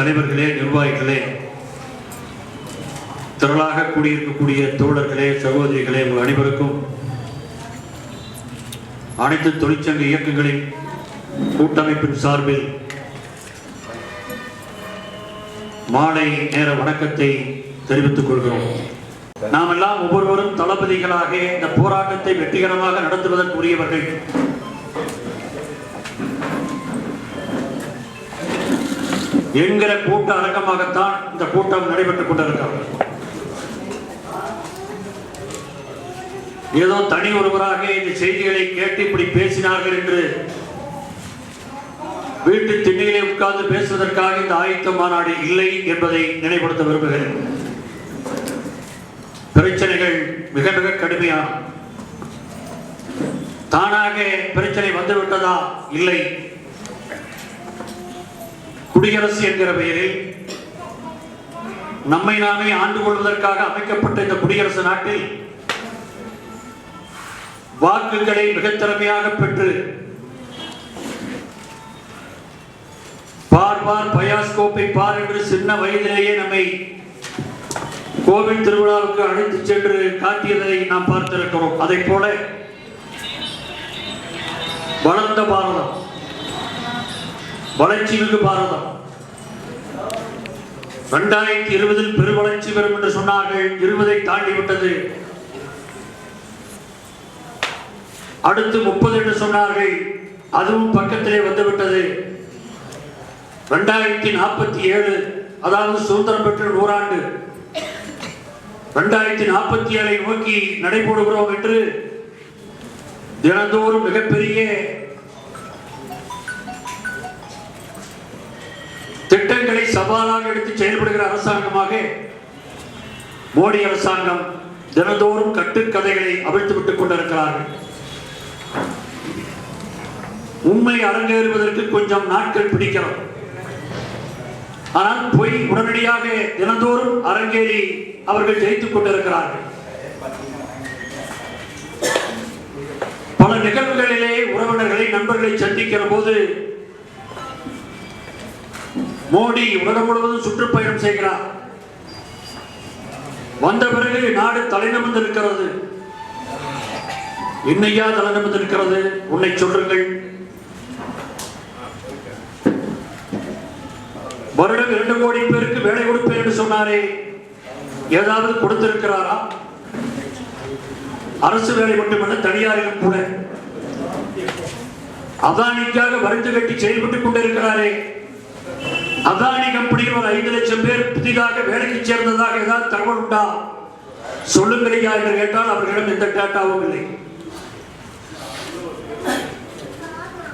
தலைவர்களே நிர்வாகிகளே திரளாக கூடியிருக்கக்கூடிய தோழர்களே சகோதரிகளே உங்கள் அனைவருக்கும் அனைத்து தொழிற்சங்க இயக்கங்களின் கூட்டமைப்பின் சார்பில் மாலை நேர வணக்கத்தை தெரிவித்துக் கொள்கிறோம். நாம் எல்லாம் ஒவ்வொருவரும் தளபதிகளாக இந்த போராட்டத்தை வெற்றிகரமாக நடத்துவதற்குரியவர்கள். என்கிற கூட்ட அடக்கமாகத்தான் இந்த கூட்டம் நடைபெற்றுக் கொண்டிருக்கிறது. ஏதோ தனி ஒருவராக இந்த செய்திகளை கேட்டு இப்படி பேசினார்கள் என்று வீட்டு திண்ணையிலே உட்கார்ந்து பேசுவதற்காக இந்த ஆயத்த மாநாடு இல்லை என்பதை நினைவுபடுத்த விரும்புகிறேன். பிரச்சனைகள் மிக மிக கடுமையான தானாக பிரச்சனை வந்துவிட்டதா? இல்லை. குடியரசு என்கிற பெயரில் நம்மை நாமே ஆண்டு கொள்வதற்காக அமைக்கப்பட்ட இந்த குடியரசு நாட்டில் வாக்குகளை மிகத் திறமையாக பெற்று பார் பார் பயாஸ்கோப்பை பார் என்று சின்ன வயதிலேயே நம்மை கோவில் திருவிழாவுக்கு அழைத்து சென்று காட்டியதை நாம் பார்த்திருக்கிறோம். அதை போல வளர்ந்த பாரதம். வளர்ச்சி மிகு பாரதம். இரண்டாயிரத்தி இருபதில் பெருவளர்ச்சி பெறும் என்று சொன்னார்கள். இருபதை தாண்டி விட்டது. அடுத்து முப்பது என்று சொன்னார்கள். அதுவும் பக்கத்திலே வந்துவிட்டது இரண்டாயிரத்தி நாற்பத்தி ஏழு அதாவது சுதந்திரம் பெற்ற நூறாண்டு. இரண்டாயிரத்தி நாற்பத்தி ஏழை நோக்கி நடைபெறுகிறோம் என்று தினந்தோறும் மிகப்பெரிய திட்டங்களை சவாலாக எடுத்து செயல்படுகிற அரசாங்கமாக மோடி அரசாங்கம் தினந்தோறும் கட்டுக்கதைகளை அவிழ்த்து விட்டுக் கொண்டிருக்கிறார்கள். உண்மை அரங்கேறுவதற்கு கொஞ்சம் நாட்கள் பிடிக்கிறது ஆனால் பொய் உடனடியாக தினந்தோறும் அரங்கேறி அவர்கள் ஜெயித்துக் கொண்டிருக்கிறார்கள். பல நிகழ்வுகளிலே உறவினர்களை நண்பர்களை சந்திக்கிற போது மோடி உலகம் முழுவதும் சுற்றுப்பயணம் செய்கிறார். வந்த பிறகு நாடு தலைநிமிர்ந்து இருக்கிறது என்னையா தலைநிமிர்ந்து இருக்கிறது உன்னை சொல்லுங்கள். வருடம் இரண்டு கோடி பேருக்கு வேலை கொடுப்பேன் என்று சொன்னாரே. ஏதாவது கொடுத்திருக்கிறாரா? அரசு வேலை மட்டுமல்ல தனியாரிலும் கூட. அதானிக்காக வருந்து கட்டி செயல்பட்டுக் கொண்டிருக்கிறாரே. அதானி கம்பெனியில் ஒரு ஐந்து லட்சம் பேர் புதிதாக வேலைக்கு சேர்ந்ததாக ஏதாவது தகவல் உண்டா? சொல்லுங்களையா என்று கேட்டால் அவர்களிடம் எந்த டேட்டாவும் இல்லை.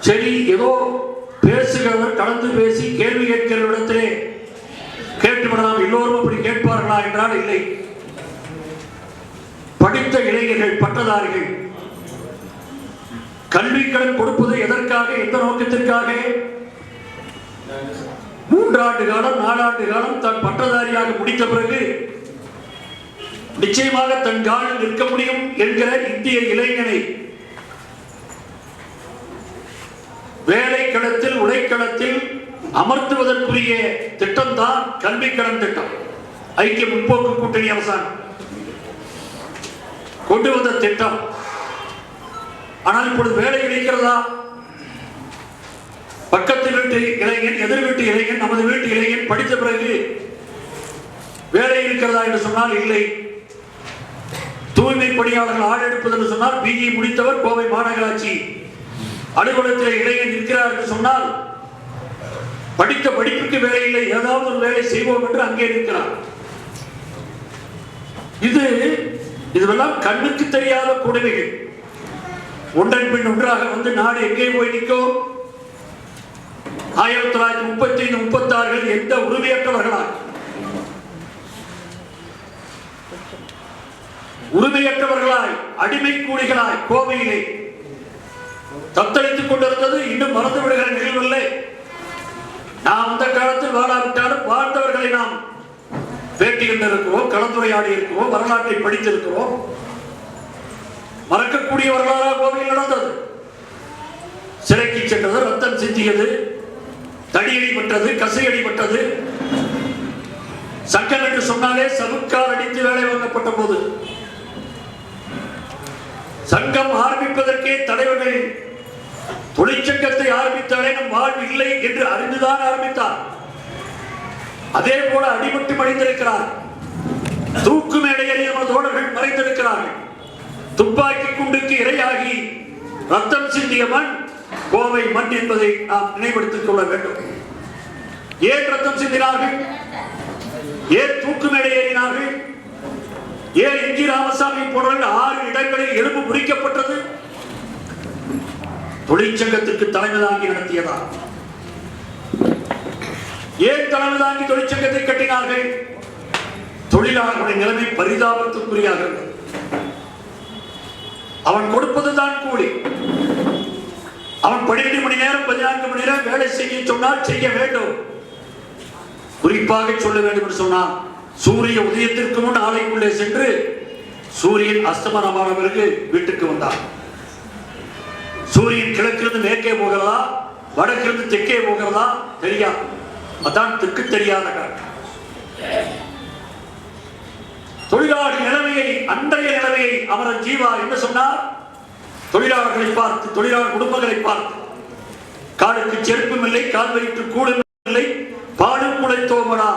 சரி ஏதோ பேசுகிறவர் கலந்து பேசி கேள்வி கேட்கிற இடத்திலே கேட்டுவிடலாம். எல்லோரும் அப்படி கேட்பார்களா என்றால் இல்லை. படித்த இளைஞர்கள் பட்டதாரிகள் கல்வி கடன் கொடுப்பது எதற்காக எந்த நோக்கத்திற்காக? மூன்றாண்டு காலம் நாலாண்டு காலம் தான் பட்டதாரியாக முடித்த பிறகு நிச்சயமாக தன் காலில் நிற்க முடியும் என்கிற இந்திய இளைஞனை வேலை களத்தில் உழைக்களத்தில் அமர்த்துவதற்குரிய திட்டம் தான் கல்வி கடன் திட்டம். ஐக்கிய முற்போக்கு கூட்டணி அரசாங்கம் கொண்டு வந்த திட்டம். ஆனால் இப்பொழுது வேலை கிடைக்கிறதா? பக்கத்து வீட்டு இளைஞன் எதிர் வீட்டு இளைஞன் நமது வீட்டு இளைஞன் படித்த பிறகு வேலை இருக்கிறதா என்று சொன்னால் இல்லை. தூய்மை பணியாளர்கள் ஆடெடுப்பது என்று சொன்னால் பிஜி முடித்தவர் கோவை மாநகராட்சி. அலுவலகத்தில் இளைஞன் இருக்கிறார் என்று சொன்னால் படித்த படிப்புக்கு வேலை இல்லை. ஏதாவது ஒரு வேலை செய்வோம் என்று அங்கே இருக்கிறார். இது இதுவெல்லாம் கண்ணுக்கு தெரியாத கொடுமைகள். ஒன்றன் பின் ஒன்றாக வந்து நாடு எங்கே போய் நிற்கும்? ஆயிரத்தி தொள்ளாயிரத்தி முப்பத்தி ஐந்து முப்பத்தி ஆறுகள் எந்த உரிமையற்றவர்களாய் உரிமையற்றவர்களாய் அடிமை கூலிகளாய் கோவையிலே தத்தளித்துக் கொண்டிருந்தது இன்னும் மறந்து விடுகிற நிகழ்வில்லை. நாம் அந்த காலத்தில் வாழாவிட்டாலும் வாழ்ந்தவர்களை நாம் பேட்டி கொண்டிருக்கிறோம் கலந்துரையாடி இருக்கிறோம் வரலாற்றை படித்திருக்கிறோம். மறக்கக்கூடிய வரலாறாக கோவையில் நடந்தது. சிறைக்கு சென்றது ரத்தம் சிந்தியது. தடியடி பட்டது கசையடி பட்டது சங்கம் என்று சொன்னாலே சவுக்கால் அடித்து வேலை வாங்கப்பட்ட போது. சங்கம் ஆரம்பிப்பதற்கே தலைவர்கள் தொழிற்சங்கத்தை ஆரம்பித்தாலே நம் வாழ்வு இல்லை என்று அறிந்துதான் ஆரம்பித்தார். அதே போல அடிபட்டு மடிந்திருக்கிறார். தூக்கு மேடையில் நமது தோழர்கள் மறைந்திருக்கிறார்கள். துப்பாக்கி குண்டுக்கு இரையாகி ரத்தம் சிந்திய மண் கோவை மண் என்பதை நாம் நினைவுபடுத்திக் கொள்ள வேண்டும். ஏன் ரத்தம் சிந்தினார்கள். ஏன் தூக்கு மேடை ஏறினார்கள். ஏன் எம் ஜி ராமசாமி போன்ற ஆறு இடங்களில் எலும்பு முறிக்கப்பட்டது. தொழிற்சங்கத்திற்கு தலைமை தாங்கி நடத்தியதா ஏன் தலைமை தாங்கி தொழிற்சங்கத்தை கட்டினார்கள்? தொழிலாளர்களுடைய நிலைமை பரிதாபத்துக்குரியாக அவன் கொடுப்பதுதான் கூலி. அவன் பன்னிரண்டு மணி நேரம் பதினான்கு மணி நேரம் வேலை செய்ய சொன்னால் செய்ய வேண்டும். குறிப்பாக சொல்ல வேண்டும் என்று சொன்னால் சூரிய உதயத்திற்கு முன் ஆலைக்குள்ளே சென்று சூரியன் அஸ்தமனமான பிறகு வீட்டுக்கு வந்தார் சூரியன் கிழக்கிலிருந்து மேற்கே போகிறதா வடக்கிலிருந்து தெற்கே போகிறதா தெரியாது. அதான் தெற்கு தெரியாத காரணம் தொழிலாளி நிலைமையை அன்றைய நிலைமையை அமரர் ஜீவா என்ன சொன்னார்? தொழிலாளர்களை பார்த்து தொழிலாளர் குடும்பங்களை பார்த்து. காலுக்கு செருப்பும் இல்லை கால் வயிற்று கூடும் இல்லை. பாடும் குலைத்தோமடா.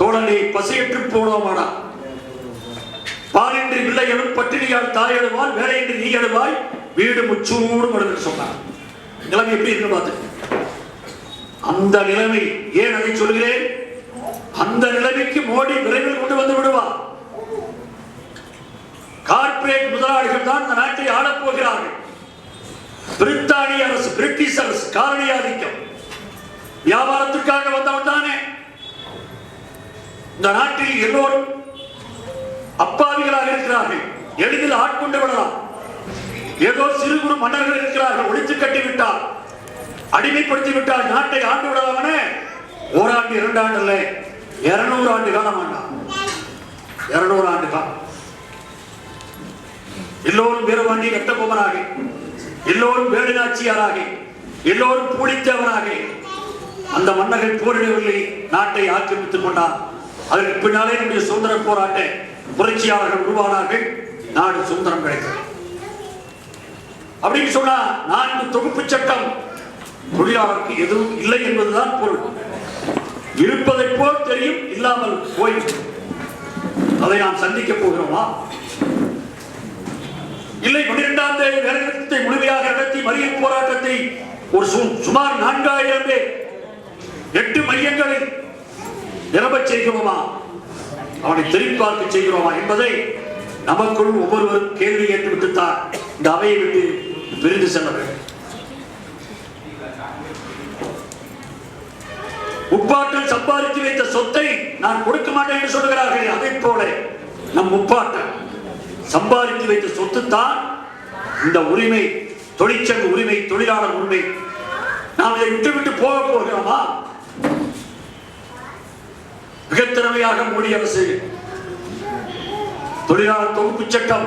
தோழனை பசியற்று போனோமடா. பாலின்றி பிள்ளைகளும் பட்டினியால் தாய் எழுவாள் வேலையின்றி நீ எழுவாய் வீடு முச்சூடும் என்று சொன்னார். நிலைமை எப்படி இருக்கு பார்த்து. அந்த நிலைமை ஏன் அதை சொல்கிறேன் அந்த நிலைமைக்கு மோடி விரைவில் கொண்டு வந்து விடுவார். கார்ப்பரேட் முதலாளிகள் தான் இந்த நாட்டை ஆளப்போகிறார்கள் பிரித்தானிய அரசு பிரிட்டிஷ் அரசு காரணி ஆதிக்கம். வியாபாரத்திற்காக வந்தவன் தானே. இந்த நாட்டில் எல்லோரும் அப்பாவிகளாக இருக்கிறார்கள். எளிதில் ஆட்கொண்டு விடலாம். ஏதோ சிறு குறு மன்னர்கள் இருக்கிறார்கள். ஒழித்து கட்டி விட்டார். அடிமைப்படுத்தி விட்டால் நாட்டை ஆண்டு விடலாமனே ஓராண்டு இரண்டு ஆண்டு இல்லை இருநூறு ஆண்டு காலம் ஆண்டா இருநூறு ஆண்டு காலம். எல்லோரும் வீரபாண்டி கட்டபொம்மனாக எல்லோரும் வேலுநாச்சியாராக எல்லோரும் பூலித்தேவராக. அந்த மன்னர்கள் போரிடவில்லை. நாட்டை ஆக்கிரமித்துக் கொண்டார். அதற்கு பின்னாலே நம்முடைய சுதந்திர போராட்ட புரட்சியாளர்கள் உருவானார்கள். நாடு சுதந்திரம் கிடைத்தது. அப்படின்னு சொன்னா நான்கு தொகுப்பு சட்டம் தொழிலாளருக்கு எதுவும் இல்லை என்பதுதான் பொருள். இருப்பதை போல் தெரியும் இல்லாமல் போய் அதை நாம் சந்திக்க போகிறோமா? இல்லை பன்னிரெண்டாம் தேதி முழுமையாக நடத்தி மறியல் போராட்டத்தை ஒரு சுமார் நான்காயிரம் பேர் எட்டு மையங்களில் நிரம்பச் செய்கிறோமா? அவனை திரும்பி செய்கிறோமா என்பதை நமக்குள் ஒவ்வொருவரும் கேள்வி கேட்டுவிட்டு இந்த அவையை விட்டு விருந்து செல்ல வேண்டும். சம்பாதித்து வைத்த சொத்தை நான் கொடுக்க மாட்டேன் என்று சொல்கிறார்கள் அதைப் போல நம் முப்பாட்டன் சம்பாதித்து வைத்த சொத்து தான் இந்த உரிமை தொழிற்சங்க உரிமை தொழிலாளர் உரிமை. நாம் இதை விட்டு விட்டு போக போகிறோமா? மிக திறமையாக மோடி அரசு தொழிலாளர் தொகுப்பு சட்டம்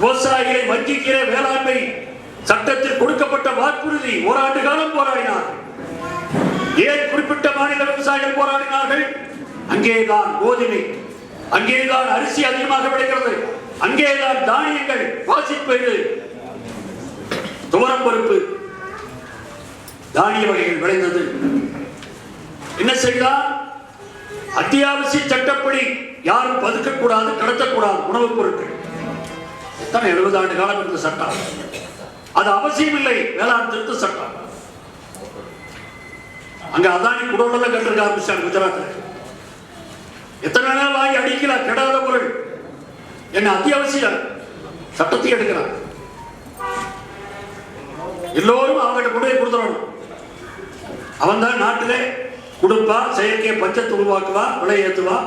விவசாயிகளை வஞ்சிக்கிற வேளாண்மை சட்டத்தில் கொடுக்கப்பட்ட வாக்குறுதி ஓராண்டு காலம் போராடினார் ஏன் குறிப்பிட்ட மாநில விவசாயிகள் போராடினார்கள்? அங்கேதான் கோதுமை அங்கேதான் அரிசி அதிகமாக விளைகிறது. அங்கேதான் தானியங்கள் வாசிப்பயிறு துவரம் பருப்பு. தானிய வகைகள் விளைந்தது. என்ன செய்தார் அத்தியாவசிய சட்டப்படி யாரும் பதுக்கக்கூடாது கடத்தக்கூடாது உணவுப் பொருட்கள். எத்தனை எழுபது ஆண்டு காலம் இருந்த சட்டம்? அது அவசியம் இல்லை வேளாண் திருத்த சட்டம். அங்க அதானி குடோடல கட்டிருக்க ஆரம்பிச்சாங்க குஜராத்ல. எத்தனை நாள் வாங்கி அடிக்கலாம் கெடாத பொருள். என்ன அத்தியாவசியம்? சட்டத்தை எடுக்கிறார் எல்லோரும் அவங்ககிட்ட கொண்டு போய் கொடுத்துடணும். அவன் தான் நாட்டிலே கொடுப்பா செயற்கை பஞ்சத்தை உருவாக்குவா விலை ஏற்றுவா.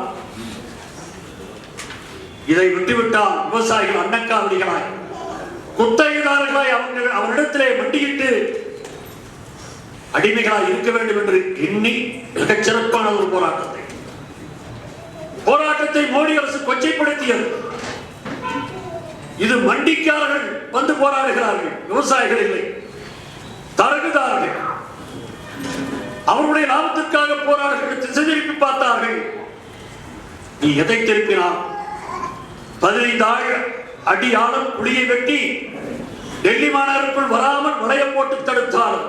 இதை விட்டுவிட்டால் விவசாயிகள் அன்னக்காவடிகளாய் குத்தகைதாரர்களாய் அவங்க அவரிடத்திலே மண்டியிட்டு அடிமைகளாய் இருக்க வேண்டும் என்று எண்ணி மிகச்சிறப்பான ஒரு போராட்டத்தை. போராட்டத்தை மோடி அரசு கொச்சைப்படுத்தியது. இது மண்டிக்காரர்கள் வந்து போராடுகிறார்கள். விவசாயிகள் இல்லை. தரகுதார்கள் அவருடைய லாபத்திற்காக போராடுகிற திசை திருப்பி பார்த்தார்கள். நீ எதை திருப்பினார் பதினைந்து ஆழ அடி ஆழம் குழியை வெட்டி டெல்லி மாநகருக்குள் வராமல் வளையம் போட்டு தடுத்தார்.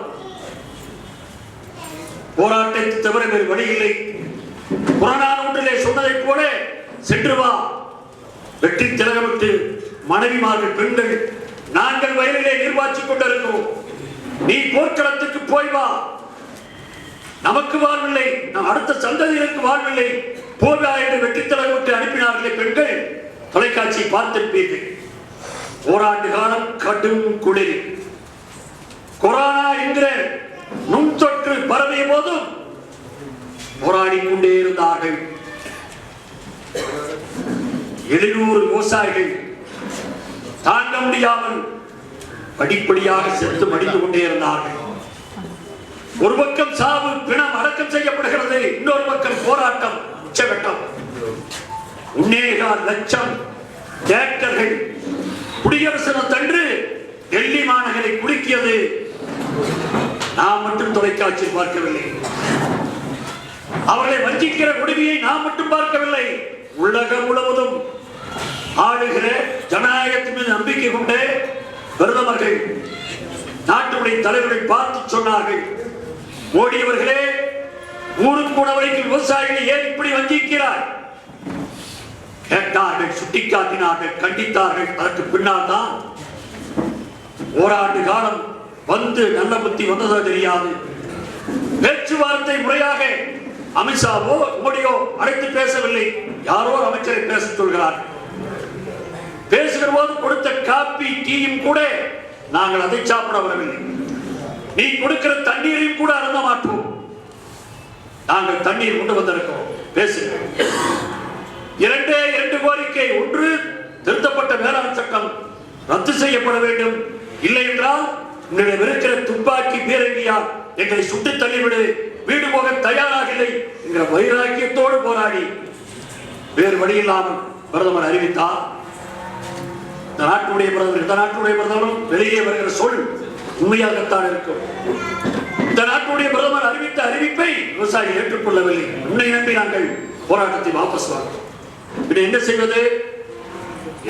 போராட்டத்தை தவிர வேறு வழி இல்லை. புறநானூற்றிலே சொன்னதைப் போல சென்று வா. வெற்றி திலகமிட்டு மனைவிமார்கள் பெண்கள் நாங்கள் வயலிலே நீர்வாச்சிக் கொண்டிருக்கிறோம். நீ போர்க்களத்துக்கு போய் வா. நமக்கு வாழ்வில்லை நம் அடுத்த சந்ததியினருக்கு வாழ்வில்லை. போர்வா என்று வெற்றி விட்டு அனுப்பினார்களே பெண்கள் தொலைக்காட்சியை பார்த்திருப்பீர்கள். ஓராண்டு காலம் கடும் குளிர். கொரோனா என்கிற நுண் தொற்று பரவிய போதும் போராடி கொண்டே இருந்தார்கள். எழுநூறு விவசாயிகள் தாங்க முடியாமல் படிப்படியாக செத்து மடிந்து கொண்டே இருந்தார்கள். ஒரு பக்கம் சாவு பிணம் அடக்கம் செய்யப்படுகிறது இன்னொரு பக்கம் போராட்டம் உச்சகட்டம். உன்னேகால் லட்சம் டேக்டர்கள் குடியரசு தன்று டெல்லி மாநகரை குலுக்கியது நாம் மட்டும் தொலைக்காட்சி பார்க்கவில்லை. அவர்களை வஞ்சிக்கிற கொடுமையை நாம் மட்டும் பார்க்கவில்லை. உலகம் முழுவதும் ஆளுகிற ஜனநாயகத்தின் மீது நம்பிக்கை கொண்டே பிரதமர்கள் நாட்டுடைய தலைவர்கள் பார்த்து சொன்னார்கள். மோடி அவர்களே ஊருக்கு உணவளிக்கும் விவசாயிகளை ஏன் இப்படி வஞ்சிக்கிறார் கேட்டார்கள் சுட்டிக்காட்டினார்கள் கண்டித்தார்கள். அதற்கு பின்னால் தான் ஓராண்டு காலம் வந்து நல்ல புத்தி வந்ததோ தெரியாது. பேச்சுவார்த்தை முறையாக அமித்ஷாவோ மோடியோ அழைத்து பேசவில்லை. யாரோ அமைச்சரை பேச சொல்கிறார்கள். பேசுகிற போது கொடுத்த காப்பி டீயும் கூட நாங்கள் அதை சாப்பிட வரவில்லை. நீ கொடுக்கிற தண்ணீரையும் கூட அருந்த மாட்டோம். நாங்கள் தண்ணீர் கொண்டு வந்திருக்கிறோம். பேசுகிறோம் இரண்டே இரண்டு கோரிக்கை. ஒன்று திருத்தப்பட்ட வேளாண் சட்டம் ரத்து செய்யப்பட வேண்டும். இல்லை என்றால் உங்களிடம் இருக்கிற துப்பாக்கி பீரங்கியால் எங்களை சுட்டு தள்ளிவிடு. வீடு போக தயாராக இல்லை என்கிற வைராக்கியத்தோடு போராடி. வேறு வழி இல்லாமல் பிரதமர் அறிவித்தார். இந்த நாட்டுடைய பிரதமர் இந்த நாட்டுடைய பிரதமரும் வெளியே வருகிற சொல் உண்மையாகத்தான் இருக்கும். இந்த நாட்டுடைய பிரதமர் அறிவித்த அறிவிப்பை விவசாயி ஏற்றுக்கொள்ளவில்லை. உன்னை நம்பி நாங்கள் போராட்டத்தை வாபஸ் வாங்க. இப்படி என்ன செய்வது?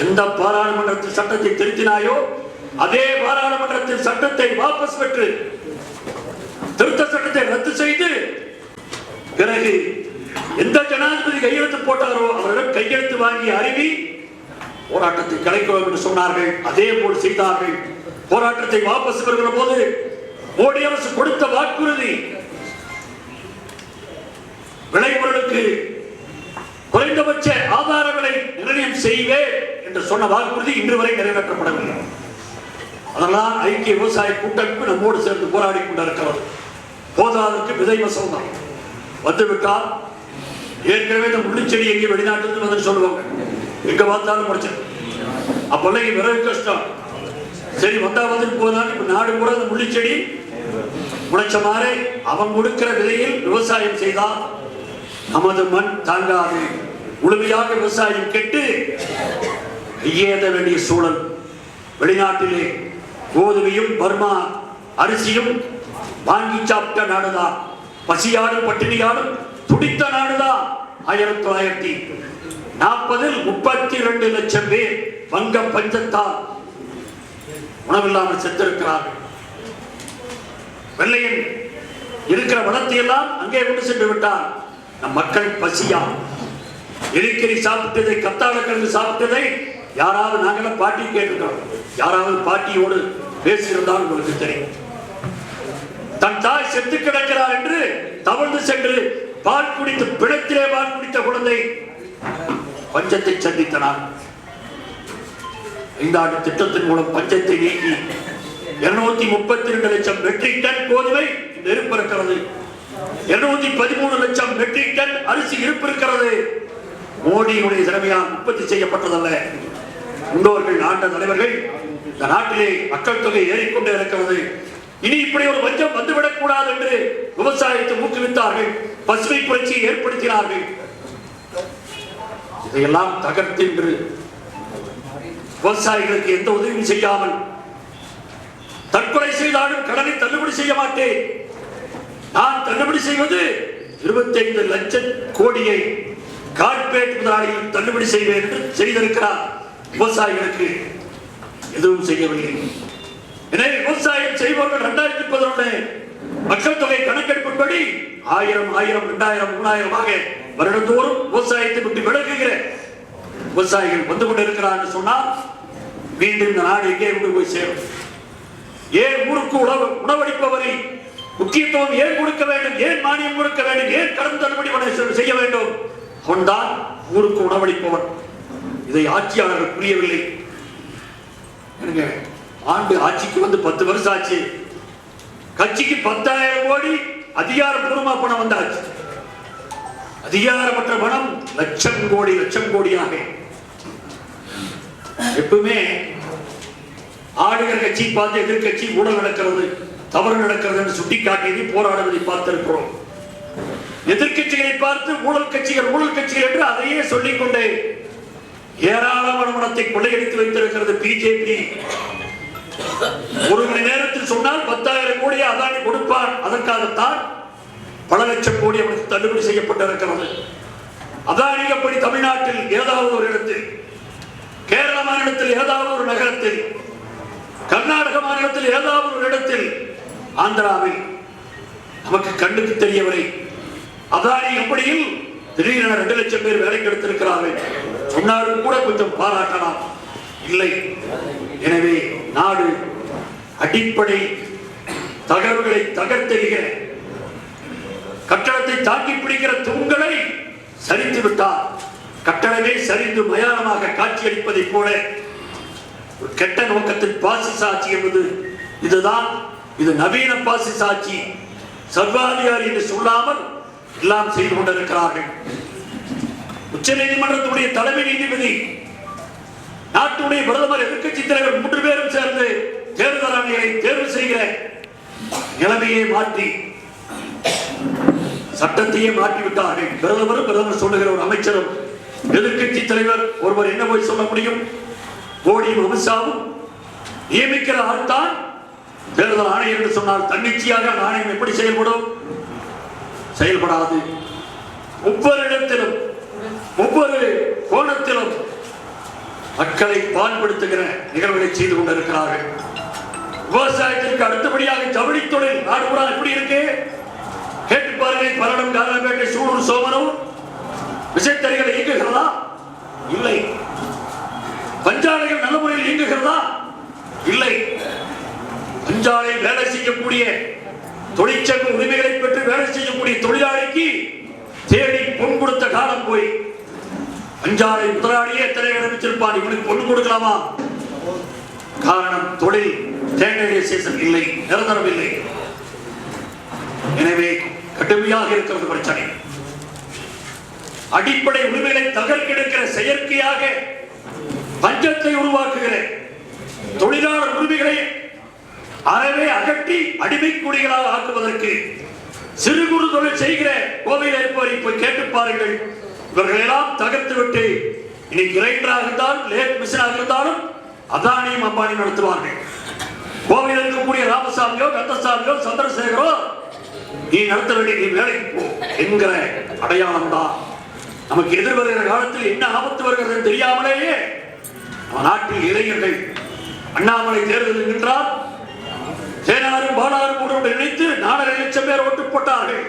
எந்த பாராளுமன்றத்தில் சட்டத்தை திருத்தினாயோ அதே பாராளுமன்றத்தில் சட்டத்தை வாபஸ் பெற்று திருத்த சட்டத்தை ரத்து செய்து பிறகு எந்த ஜனாதிபதி கையெழுத்து போட்டாரோ அவரிடம் கையெழுத்து வாங்கி அறிவி போராட்டத்தை கலைக்கிறோம் என்று சொன்னார்கள். அதே போல் செய்தார்கள். போராட்டத்தை வாபஸ் பெறுகிற போது மோடி அரசு கொடுத்த வாக்குறுதி விளைபொருளுக்கு குறைந்தபட்ச ஆதாரங்களை விலை நிர்ணயம் செய்வேன் என்று சொன்ன வாக்குறுதி இன்று வரை நிறைவேற்றப்படவில்லை. அதெல்லாம் ஐக்கிய விவசாய கூட்டமைப்பு நம்மோடு சேர்ந்து போராடி கொண்டிருக்கிறது. போதாதற்கு விதை மசோதா வந்துவிட்டால் ஏற்கனவே இந்த முள்ளிச்செடி எங்கே வெளிநாட்டிலிருந்து வந்து சொல்லுவாங்க. எங்க பார்த்தாலும் முடிச்சது அப்பெல்லாம் இங்க விறகு கஷ்டம். சரி வந்தா வந்துட்டு போதான் இப்ப நாடு கூட அந்த முள்ளிச்செடி முளைச்ச மாதிரி அவன் கொடுக்கிற விதையில் விவசாயம் செய்தால் நமது மண் தாங்காது. முழுமையாக விவசாயம் கெட்டு கையேத வேண்டிய சூழல். வெளிநாட்டிலே கோதுமையும் பர்மா அரிசியும் வாங்கி சாப்பிட்ட நாடுதான். பசியாடும் பட்டினியாடும் துடித்த நாடுதான். ஆயிரத்தி தொள்ளாயிரத்தி நாற்பதில் முப்பத்தி ரெண்டு லட்சம் பேர் வங்க பஞ்சத்தால் உணவில்லாமல் செத்திருக்கிறார்கள். வெள்ளையன் இருக்கிற வளத்தை எல்லாம் அங்கே கொண்டு சென்று விட்டார் நம் மக்கள் பசியா? எலிக்கறி சாப்பிட்டதை கத்தாழ கிழங்கு சாப்பிட்டதை யாராவது நாங்களும் பாட்டி கேட்டிருக்கிறோம். யாராவது பாட்டியோடு பேசியிருந்தால் உங்களுக்கு தெரியும். தன் தாய் செத்து கிடக்கிறார் என்று தவழ்ந்து சென்று பால் குடித்து பிணத்திலே பால் குடித்த குழந்தை பஞ்சத்தை சந்தித்தனார் ஐந்தாண்டு திட்டத்தின் மூலம் பஞ்சத்தை நீக்கி இருநூத்தி முப்பத்தி ரெண்டு லட்சம் மெட்ரிக் டன் கோதுமை நெருப்பு இருக்கிறது இருநூத்தி பதிமூணு லட்சம் மெட்ரிக் டன் அரிசி இருப்பு இருக்கிறது மோடியுடைய திறமையால் உற்பத்தி செய்யப்பட்டதல்ல. முன்னோர்கள் ஆண்ட தலைவர்கள் இந்த நாட்டிலே மக்கள் தொகை ஏறிக்கொண்டே இருக்கிறது. இனி இப்படி ஒரு வஞ்சம் வந்துவிடக் கூடாது என்று விவசாயத்தை ஊக்குவித்தார்கள். பசுமை புரட்சியை ஏற்படுத்தினார்கள். இதையெல்லாம் தகர்த்தின்று விவசாயிகளுக்கு எந்த உதவியும் செய்யாமல் தற்கொலை செய்தாலும் கடனை தள்ளுபடி செய்ய மாட்டேன். நான் தள்ளுபடி செய்வது இருபத்தைந்து லட்சம் கோடியை கார்பரேட் முதலாளியில் தள்ளுபடி செய்வேன் என்று செய்திருக்கிறார். விவசாயிகளுக்கு எதுவும் செய்யவில்லை. எனவே விவசாயம் செய்பவர்கள் இரண்டாயிரத்தி பதினொன்று மக்கள் தொகை கணக்கெடுப்பின்படி ஆயிரம் ஆயிரம் இரண்டாயிரம் மூணாயிரமாக வருடந்தோறும் விவசாயத்தை விட்டு விலகுகிற விவசாயிகள் வந்து கொண்டு என்று சொன்னால் மீண்டும் இந்த நாடு எங்கே கொண்டு போய் சேரும்? ஏன் ஊருக்கு உணவு உணவளிப்பவரை முக்கியத்துவம் ஏன் கொடுக்க வேண்டும்? ஏன் மானியம் கொடுக்க வேண்டும்? ஏன் கடன் தள்ளுபடி பண்ண செய்ய வேண்டும்? அவன்தான் ஊருக்கு உணவளிப்பவன். இதை ஆட்சியாளர்கள் புரியவில்லை. எனக்கு ஆண்டு ஆட்சிக்கு வந்து பத்து வருஷம் ஆச்சு. கட்சிக்கு பத்தாயிரம் கோடி அதிகாரப்பூர்வமா பணம் வந்தாச்சு. அதிகாரமற்ற பணம் லட்சம் கோடி லட்சம் கோடியாக. எப்பவுமே ஆளுகிற கட்சி பார்த்து எதிர்கட்சி ஊழல் நடக்கிறது தவறு நடக்கிறது சுட்டி சுட்டிக்காட்டியதை போராடுவதை பார்த்திருக்கிறோம். எதிர்கட்சிகளை பார்த்து ஊழல் கட்சிகள் ஊழல் கட்சிகள் என்று அதையே சொல்லிக் கொண்டே ஏராளமான மனத்தை கொள்ளையடித்து வைத்திருக்கிறது பிஜேபி. ஒரு மணி நேரத்தில் சொன்னால் பத்தாயிரம் கோடி அதானி கொடுப்பான். அதற்காகத்தான் பல லட்சம் கோடி அவனுக்கு தள்ளுபடி செய்யப்பட்டிருக்கிறது. அதான் அப்படி தமிழ்நாட்டில் ஏதாவது ஒரு இடத்தில் கேரள மாநிலத்தில் ஏதாவது ஒரு நகரத்தில் கர்நாடக மாநிலத்தில் ஏதாவது ஒரு இடத்தில் ஆந்திராவில் நமக்கு கண்ணுக்கு தெரியவில்லை. அதானி எப்படியும் திடீரென ரெண்டு லட்சம் பேர் வேலைக்கு எடுத்திருக்கிறார்கள். சொன்னாலும் கூட கொஞ்சம் பாராட்டலாம். இல்லை. எனவே நாடு அடிப்படை தகவல்களை தகர்த்தெறிகிற கட்டடத்தை தாக்கி பிடிக்கிற தூண்களை சரித்து விட்டார். கட்டடமே சரிந்து மயானமாக காட்சியளிப்பதைப் போல ஒரு கெட்ட நோக்கத்தில் பாசிச ஆட்சி என்பது இதுதான். இது நவீன பாசிச ஆட்சி. சர்வாதிகாரி என்று சொல்லாமல் எல்லாம் செய்து கொண்டிருக்கிறார்கள். உச்ச நீதிமன்றத்துடைய தலைமை நீதிபதி நாட்டுடைய பிரதமர் எதிர்கட்சி தலைவர் மூன்று பேரும் சேர்ந்து தேர்தல் ஆணையரை தேர்வு செய்கிற நிலைமையை மாற்றி சட்டத்தையே மாற்றிவிட்டார்கள். பிரதமர் பிரதமரும் பிரதமர் சொல்லுகிற ஒரு அமைச்சரும் எதிர்கட்சி தலைவர் ஒருவர் என்ன போய் சொல்ல முடியும்? மோடியும் அமித்ஷாவும் நியமிக்கிற ஆள்தான் தேர்தல் ஆணையர் என்று சொன்னால் தன்னிச்சையாக அந்த ஆணையம் எப்படி செயல்படும்? செயல்படாது. ஒவ்வொரு இடத்திலும் ஒவ்வொரு கோணத்திலும் மக்களை பால்படுத்துகிற நிகழ்வுகளை செய்து கொண்டிருக்கிறார்கள். விவசாயத்திற்கு அடுத்தபடியாக ஜவுளி தொழில் நாடு எப்படி இருக்கு? கேட்டு பாருங்க பல்லடம் காலப்பேட்டை சூலூர் சோமனும் விசைத்தறிகளை இயங்குகிறதா? இல்லை. பஞ்சாலைகள் நல்ல முறையில் இயங்குகிறதா? இல்லை. பஞ்சாலை வேலை செய்யக்கூடிய தொழிற்சங்க உரிமைகளை பெற்று வேலை செய்யக்கூடிய தொழிலாளிக்கு தேடி பொன் கொடுத்த காலம் போய் பஞ்சாலை முதலாளியே திரை இடம் இவனுக்கு பொண்ணு கொடுக்கலாமா? காரணம் தொழில். ஸ்டாண்டர்டைசேஷன் இல்லை. நிரந்தரம் இல்லை. எனவே கடுமையாக இருக்கிறது பிரச்சனை. அடிப்படை உரிமைகளை தகர்க்கெடுக்கிற செயற்கையாக பஞ்சத்தை உருவாக்குகிற தொழிலாளர் உரிமைகளை அறவே அகற்றி அடிமை குடிகளாக ஆக்குவதற்கு சிறு குறு தொழில் செய்கிற கோவையில் இருப்பவரை போய் கேட்டு பாருங்கள். இவர்கள் எல்லாம் தகர்த்து விட்டு இனி கிரைண்டராக இருந்தாலும் லேட் மிஷினாக இருந்தாலும் அதானியும் அம்பானியும் நடத்துவார்கள். கோவையில் இருக்கக்கூடிய ராமசாமியோ கந்தசாமியோ சந்திரசேகரோ நீ நடத்த வேண்டிய நீ வேலைக்கு போ என்கிற அடையாளம் தான் நமக்கு எதிர்வருகிற காலத்தில் என்ன ஆபத்து வருகிறது தெரியாமலேயே நம்ம நாட்டில் இளைஞர்கள் அண்ணாமலை தேர்தல் நின்றால் சேனாரும் பாலாரும் கூட இணைத்து நாலரை லட்சம் பேர் ஓட்டு போட்டார்கள்.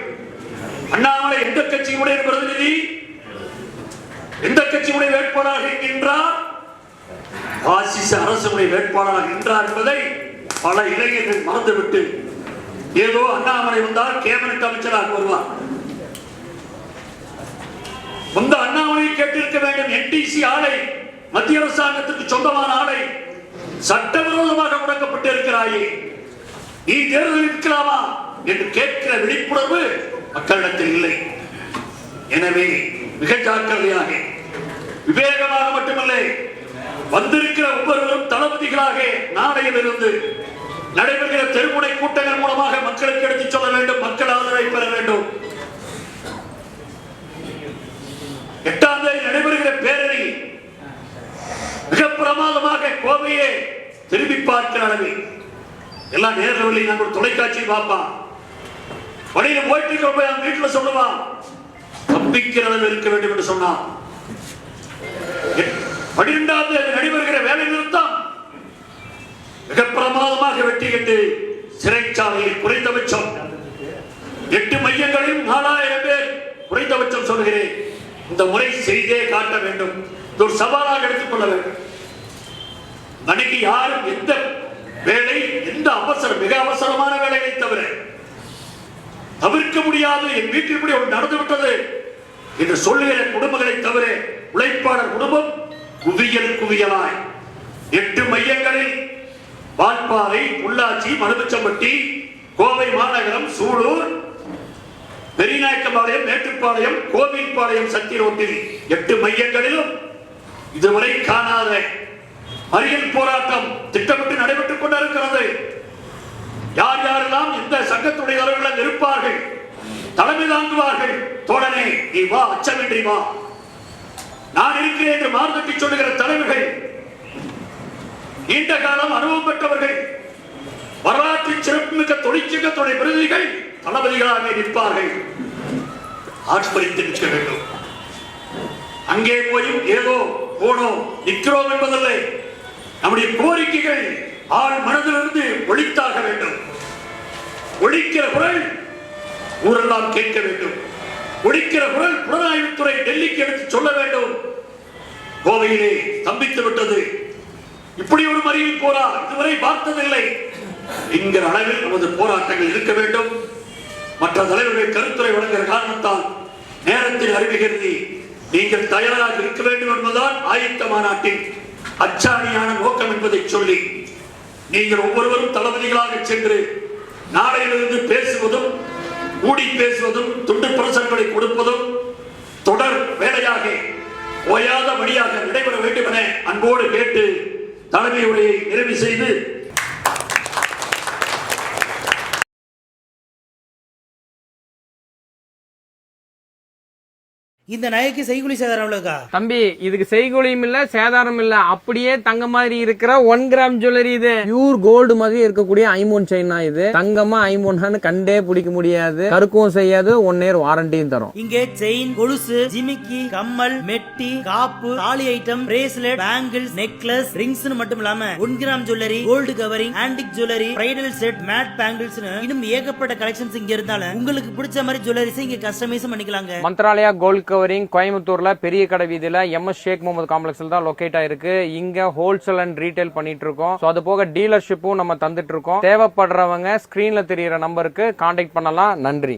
அண்ணாமலை எந்த கட்சியுடைய பிரதிநிதி? எந்த கட்சியுடைய வேட்பாளராக இருக்கின்றார் பாசிச அரசுடைய வேட்பாளராக நின்றார் என்பதை பல இளைஞர்கள் மறந்துவிட்டு ஏதோ அண்ணாமலை வந்தால் கேபினட் அமைச்சராக வருவார். இந்த அண்ணாமலை கேட்டிருக்க வேண்டும். என்டிசி ஆலை மத்திய அரசாங்கத்துக்கு சொந்தமான ஆலை சட்டவிரோதமாக முடக்கப்பட்டு இருக்கிறாயே நீ தேர்தல் இருக்கலாமா என்று கேட்கிற விழிப்புணர்வு மக்களிடத்தில் இல்லை. எனவே மிக ஜாக்கிரதையாக விவேகமாக மட்டுமல்ல வந்திருக்கிற ஒவ்வொருவரும் தளபதிகளாக நாளையிலிருந்து நடைபெறுகிற தெருமுனை கூட்டங்கள் மூலமாக மக்களுக்கு எடுத்துச் சொல்ல வேண்டும். மக்கள் ஆதரவை பெற வேண்டும். எட்டாம் தேதி நடைபெறுகிற பேரணி மிக பிரமாதமாக கோவையை திரும்பி பார்க்கிற அளவில். எல்லாம் நேரில் வெளியே நாங்கள் ஒரு தொலைக்காட்சி பார்ப்பான். வழியில் போயிட்டு இருக்க போய் அவன் வீட்டுல சொல்லுவான் தம்பி அளவு இருக்க வேண்டும் என்று சொன்னான். பனிரெண்டாம் தேதி நடைபெறுகிற வேலை நிறுத்தம் இருபத்தி எட்டு சிறைச்சாலையில் குறைந்தபட்சம் எட்டு மையங்களையும் நாலாயிரம் பேர் குறைந்தபட்சம் சொல்கிறேன். இந்த முறை செய்தே காட்ட வேண்டும். இது ஒரு சவாலாக எடுத்துக்கொள்ள வேண்டும். அன்னைக்கு யாரும் எந்த வேலை எந்த அவசரம் மிக அவசரமான வேலையை தவிர தவிர்க்க முடியாது என் வீட்டில் இப்படி ஒன்று நடந்துவிட்டது என்று சொல்லுகிற குடும்பங்களை தவிர உழைப்பாளர் குடும்பம் குவியல் குவியலாய். எட்டு மையங்களில் வாட்பாறை உள்ளாட்சி மலுமிச்சம்பட்டி கோவை மாநகரம் சூலூர் பெரியநாயக்கம்பாளையம் மேட்டுப்பாளையம் கோவில்பாளையம் சக்தி ரோட்டில் எட்டு மையங்களிலும் இதுவரை காணாத மறியல் போராட்டம் திட்டமிட்டு நடைபெற்றுக் கொண்டிருக்கிறது. யார் யாரெல்லாம் இந்த சங்கத்துடைய தலைவர்கள் இருப்பார்கள் தலைமை தாங்குவார்கள் தோழனே நீ வா அச்சமின்றி வா. நான் இருக்கிறேன் என்று மார்த்தட்டி சொல்லுகிற தலைவர்கள் நீண்ட காலம் அனுபவம் பெற்றவர்கள் வரலாற்றின் சிறப்புமிக்க தொழிற்சங்கத்துடைய பிரதிநிதிகள் தளபதிகளாக நிற்பார்கள். ஆட்பரித்து நிற்க வேண்டும். அங்கே போய் ஏதோ போனோம் நிற்கிறோம் என்பதில்லை. நம்முடைய கோரிக்கைகள் ஆள் மனதிலிருந்து ஒழித்தாக வேண்டும். ஒழிக்கிற குரல் ஊரெல்லாம் கேட்க வேண்டும். ஒழிக்கிற குரல் புலனாய்வுத்துறை டெல்லிக்கு எடுத்து சொல்ல வேண்டும். கோவையிலே இப்படி ஒரு மறியல் போரா இதுவரை பார்த்ததில்லை. என்கிற அளவில் நமது போராட்டங்கள் இருக்க வேண்டும். மற்ற தலைவர்கள் கருத்துரை வழங்குகிற காரணத்தால் நேரத்தில் அறிவுகிறது நீங்கள் தயாராக இருக்க வேண்டும் என்பதுதான் ஆயத்த மாநாட்டின் அச்சாணியான நோக்கம் என்பதை சொல்லி நீங்கள் ஒவ்வொருவரும் தளபதிகளாக சென்று நாளையிலிருந்து பேசுவதும் கூடி பேசுவதும் துண்டு பிரசங்களை கொடுப்பதும் தொடர் வேலையாக ஓயாத வழியாக நடைபெற வேண்டும் என அன்போடு கேட்டு தலைமை உரையை நிறைவு செய்து இந்த நகைக்கு செய்குலி சேதாரம் எவ்வளவுக்கா? தம்பி இதுக்கு செய்கூலியும் இல்ல சேதாரம் இல்ல. அப்படியே தங்க மாதிரி இருக்கிற ஒன் கிராம் ஜுவல்லரி இது. பியூர் கோல்டு மாதிரி இருக்கக்கூடிய ஐமோன் செயினா இது. தங்கமா ஐமோன்னு கண்டே பிடிக்க முடியாது. கருக்கவும் செய்யாது. ஒன் இயர் வாரண்டியும் தரும். இங்கே செயின் கொலுசு ஜிமிக்கி கம்மல் மெட்டி காப்பு தாலி item bracelet bangles necklace rings மட்டும் இல்லாம one gram jewellery gold covering antique jewellery bridal set matte bangles இன்னும் ஏகப்பட்ட கலெக்ஷன்ஸ் இங்க இருந்தாலும் உங்களுக்கு பிடிச்ச மாதிரி ஜுவல்லரிஸ் இங்க கஸ்டமைஸ் பண்ணிக்கலாங்க. மந்த்ராலயா கோல்ட் கவரிங் கோயம்புத்தூர்ல பெரிய கடை வீதியில எம்எஸ் ஷேக் முகமது காம்ப்ளெக்ஸ்ல தான் லொகேட் ஆயிருக்கு. இங்க ஹோல்சேல் அண்ட் ரீட்டைல் பண்ணிட்டு இருக்கோம். ஸோ அது போக டீலர்ஷிப்பும் நம்ம தந்துட்டு இருக்கோம். தேவைப்படுறவங்க ஸ்கிரீன்ல தெரியிற நம்பருக்கு கான்டாக்ட் பண்ணலாம். நன்றி.